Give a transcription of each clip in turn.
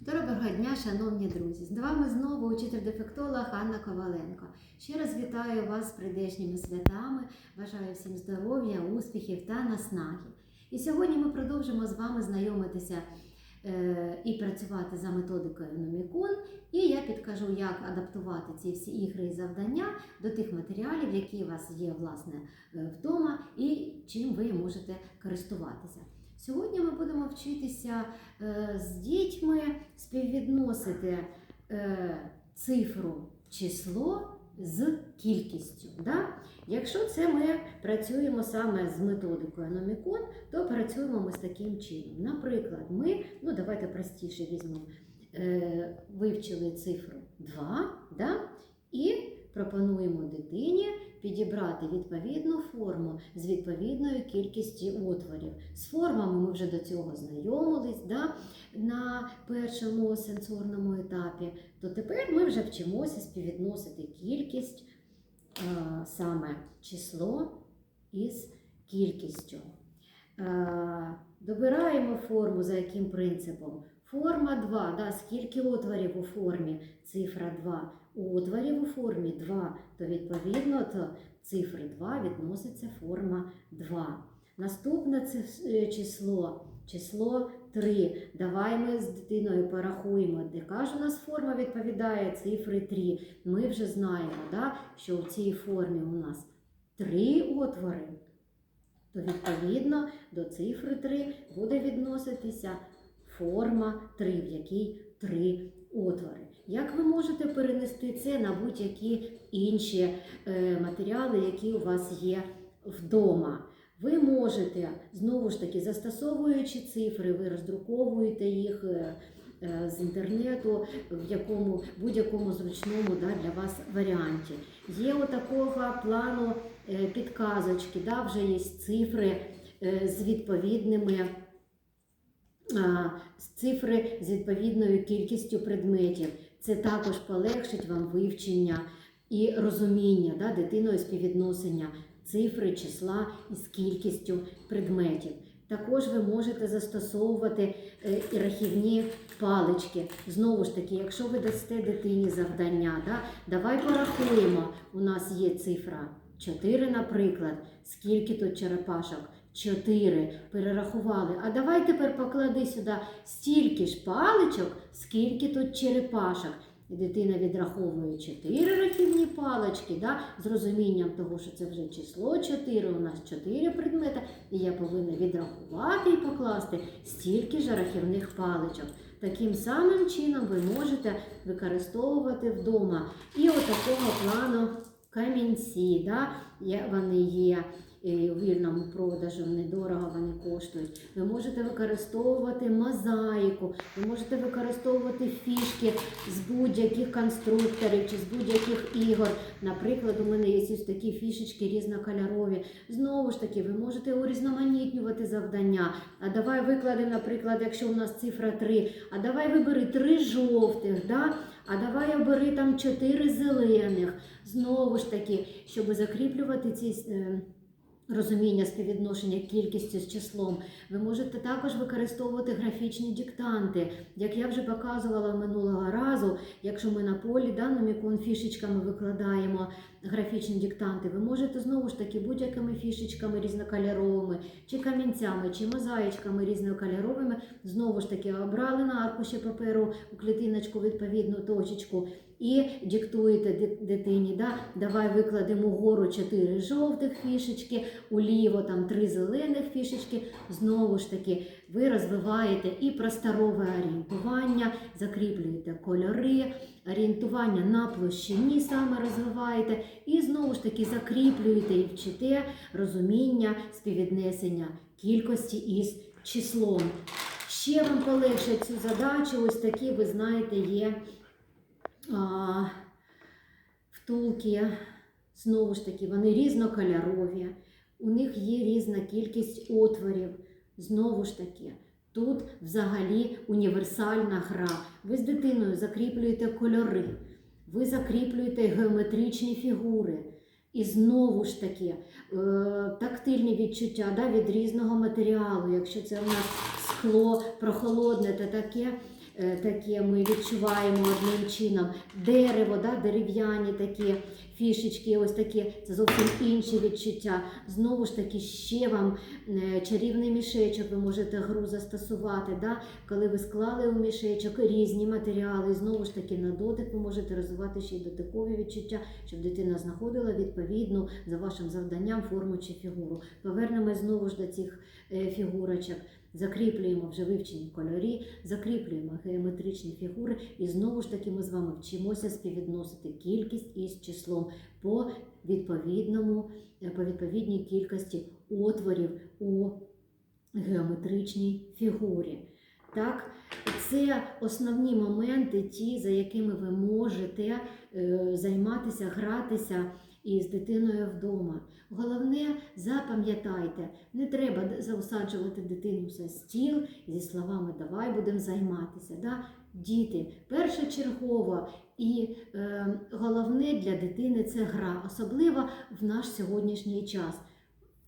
Доброго дня, шановні друзі! З вами знову учитель-дефектолог Анна Коваленко. Ще раз вітаю вас з прийдешніми святами. Бажаю всім здоров'я, успіхів та наснаги. І сьогодні ми продовжимо з вами знайомитися е, і працювати за методикою Номікон. І я підкажу, як адаптувати ці всі ігри і завдання до тих матеріалів, які у вас є власне е, вдома, і чим ви можете користуватися. Сьогодні ми будемо вчитися е, з дітьми співвідносити е, цифру число з кількістю. Да? Якщо це ми працюємо саме з методикою Номікон, то працюємо ми з таким чином. Наприклад, ми, ну давайте простіше візьмемо, е, вивчили цифру 2 да? і пропонуємо дитині підібрати відповідну форму з відповідною кількістю отворів. З формами ми вже до цього знайомились да, на першому сенсорному етапі, то тепер ми вже вчимося співвідносити кількість, саме число із кількістю. Добираємо форму за яким принципом? Форма 2, да, скільки отворів у формі? Цифра 2. Отворів у формі 2, то відповідно до цифри 2 відноситься форма 2. Наступне е, число число 3. Давай ми з дитиною порахуємо, яка ж у нас форма відповідає цифри 3. Ми вже знаємо, да, що в цій формі у нас 3 отвори. То відповідно до цифри 3 буде відноситися форма 3, в якій 3 отвори. Як ви можете перенести це на будь-які інші е, матеріали, які у вас є вдома? Ви можете, знову ж таки, застосовуючи цифри, ви роздруковуєте їх е, е, з інтернету в якому будь-якому зручному да, для вас варіанті. Є отакого плану підказочки, да, вже є цифри з відповідними цифри з відповідною кількістю предметів. Це також полегшить вам вивчення і розуміння да, дитиною співвідносення цифри, числа із кількістю предметів. Також ви можете застосовувати е, і рахівні палички. Знову ж таки, якщо ви дасте дитині завдання, да, давай порахуємо. У нас є цифра 4, наприклад. Скільки тут черепашок? 4. Перерахували. А давай тепер поклади сюди стільки ж паличок, скільки тут черепашок. І дитина відраховує 4 рахівні палички, да, з розумінням того, що це вже число 4, у нас 4 предмети, і я повинна відрахувати і покласти стільки ж рахівних паличок. Таким самим чином ви можете використовувати вдома. І отакого плану камінці, да, вони є е, у вільному продажу, недорого вони коштують. Ви можете використовувати мозаїку, ви можете використовувати фішки з будь-яких конструкторів чи з будь-яких ігор. Наприклад, у мене є ось такі фішечки різнокольорові. Знову ж таки, ви можете урізноманітнювати завдання. А давай викладемо, наприклад, якщо у нас цифра 3, а давай вибери 3 жовтих. Да? А давай обери там 4 зелених. Знову ж таки, щоб закріплювати ці. Розуміння співвідношення кількістю з числом. Ви можете також використовувати графічні диктанти. Як я вже показувала минулого разу, якщо ми на полі даними фішечками викладаємо графічні диктанти, ви можете знову ж таки будь-якими фішечками різнокольоровими, чи камінцями, чи мозаїчками різнокольоровими, знову ж таки обрали на аркуші паперу у клітиночку відповідну точечку і диктуєте дитині. Да? Давай викладемо вгору 4 жовтих фішечки, уліво там 3 зелених фішечки. Знову ж таки, ви розвиваєте і просторове орієнтування, закріплюєте кольори, орієнтування на площині саме розвиваєте, і знову ж таки закріплюєте і вчите розуміння співвіднесення кількості із числом. Ще вам полегшить цю задачу, ось такі, ви знаєте, є втулки, знову ж таки, вони різнокольорові, у них є різна кількість отворів. Знову ж таки, тут взагалі універсальна гра. Ви з дитиною закріплюєте кольори, ви закріплюєте геометричні фігури. І знову ж таки, е, тактильні відчуття да, від різного матеріалу. Якщо це у нас скло прохолодне, то таке таке ми відчуваємо одним чином. Дерево, да, дерев'яні такі фішечки, ось такі, це зовсім інші відчуття. Знову ж таки, ще вам е, чарівний мішечок, ви можете гру застосувати. Да? Коли ви склали у мішечок різні матеріали, знову ж таки на дотик ви можете розвивати ще й дотикові відчуття, щоб дитина знаходила відповідну за вашим завданням форму чи фігуру. Повернемось знову ж до цих е, фігурочок. Закріплюємо вже вивчені кольорі, закріплюємо геометричні фігури, і знову ж таки ми з вами вчимося співвідносити кількість із числом по відповідному, е, по відповідній кількості отворів у геометричній фігурі. Так, це основні моменти, ті, за якими ви можете е, займатися, гратися із дитиною вдома. Головне, запам'ятайте, не треба заосаджувати дитину за стіл зі словами Давай будемо займатися. Да? Діти, першочергово і е, головне для дитини це гра, особливо в наш сьогоднішній час.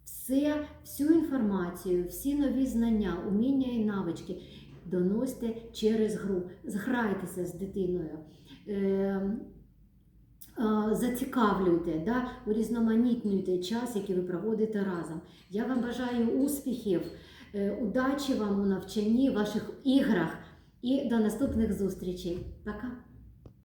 Все, всю інформацію, всі нові знання, уміння і навички доносьте через гру. Зграйтеся з дитиною. Е, Зацікавлюйте, да, урізноманітнюйте час, який ви проводите разом. Я вам бажаю успіхів, е, удачі вам у навчанні, ваших іграх і до наступних зустрічей. Пока!